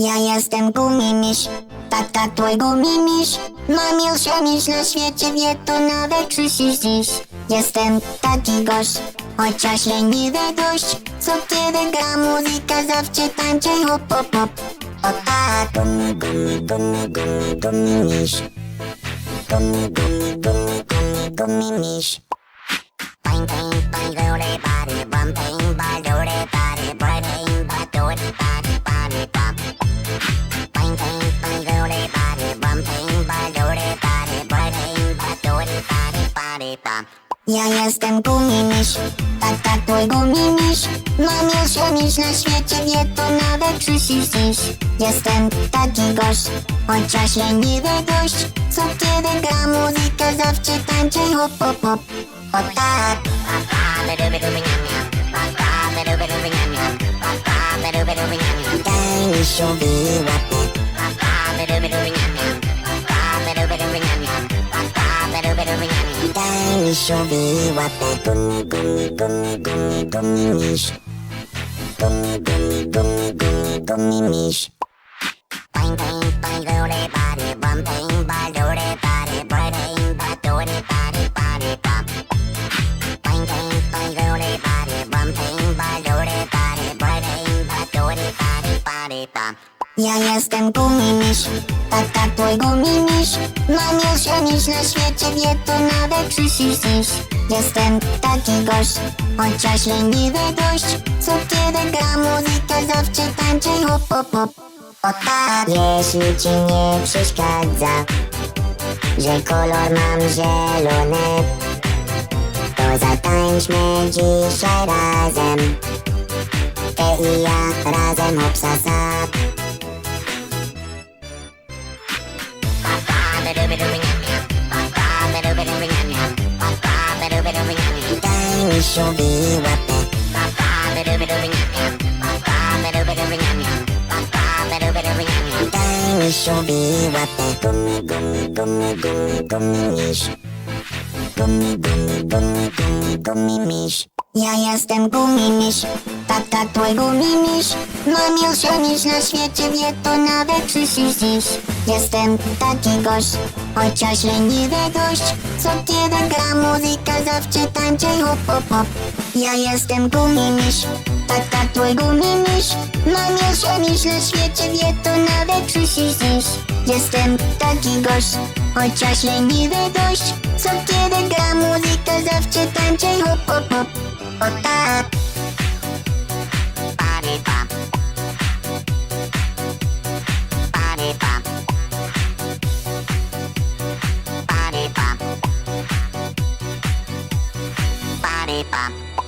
Ja jestem gumimiś, tata twój gumimiś Najmilsza miś na świecie, wie to nawet krzysisz dziś Jestem taki gość, chociaż leniwy dość Co kiedy gra muzyka, zawsze tańczę hop hop hop O tak, gumi gumi gumi gumi Gumi gumi gumi gumi gumimiś Bang bum Ja jestem gumimiś, tata twój gumimiś Najmilsza miś na świecie, wie to nawet krzysisz dziś. Jestem taki gość, chociaż leniwy dość Co kiedy gra muzyka, zawsze tańczę hop hop hop. O tak. Daj mi sobie łapę Daj mi sobie łapę Gumi, gumi, gumi, gumi, gumi miś Gumi, gumi, gumi, gumi, gumi miś Bang, bang, bang, lore, body, bum, bang, bang, lore, body, bang, bang, bang, lore, body, body, bum. Bang, bang, bang, lore, body, bum, bang, bang, lore, body, bang, bang, bang, lore, body, body, bum. Ja jestem gumimiś, tata twój gumimiś Najmilsza miś. Na świecie, wie to nawet krzysisz Jestem taki gość, chociaż leniwy dość. Co kiedy gra muzyka, zawsze tańczę hop hop hop. O tak, jeśli ci nie przeszkadza Że kolor mam zielony To zatańczmy dzisiaj razem. Ty i ja razem 緒になってパパメルメルリニャンニャンパパメルメルリニャンニャンパパメルメルリニャンニャン大一緒になってゴミゴミゴミゴミゴミミシゴミゴミゴミゴミゴミミシ Ja jestem gumimiś, tata twój gumimiś Najmilsza miś na świecie, wie to nawet krzysisz dziś Jestem taki gość, chociaż leniwy dość Co kiedy gra muzyka, zawsze tańczę hop hop hop. Ja jestem gumimiś, tata twój gumimiś Najmilsza na świecie, wie to nawet krzysisz dziś Jestem taki gość, chociaż leniwy dość Co kiedy gra muzyka, zawsze tańczę hop hop hop. O tak. Body Body Body Body